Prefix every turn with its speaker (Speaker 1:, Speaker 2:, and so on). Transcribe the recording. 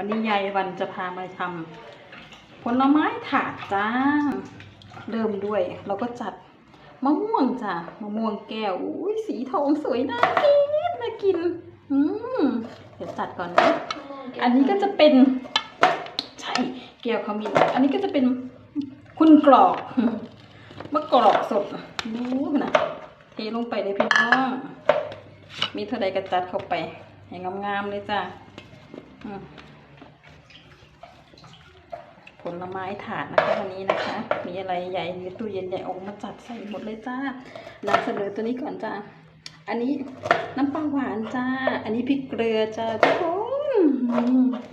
Speaker 1: วันนี้ยายวันจะพามาทำผลไม้ถาดจ้า เริ่มด้วยเราก็จัดมะม่วงจ้ะมะม่วงแก้วอุ้ยสีทองสวยน่ากินน่ากิน อืมเดี๋ยวจัดก่อนนะอันนี้ก็จะเป็นใช่แก้วเขามีอันนี้ก็จะเป็นคุณกรอกมะกรอกสดดูนะเทลงไปเลยพี่น้องมีเท่าใดกระจัดเข้าไปให้งามๆเลยจ้ะอืม ผลไม้ถาดนะคะวันนี้นะคะ มีอะไรใหญ่ในตู้เย็นใหญ่ออกมาจัดใส่หมดเลยจ้านำเสนอตัวนี้ก่อนจ้าอันนี้น้ำปลาหวานจ้า อันนี้พริกเกลือจ้าทุกคน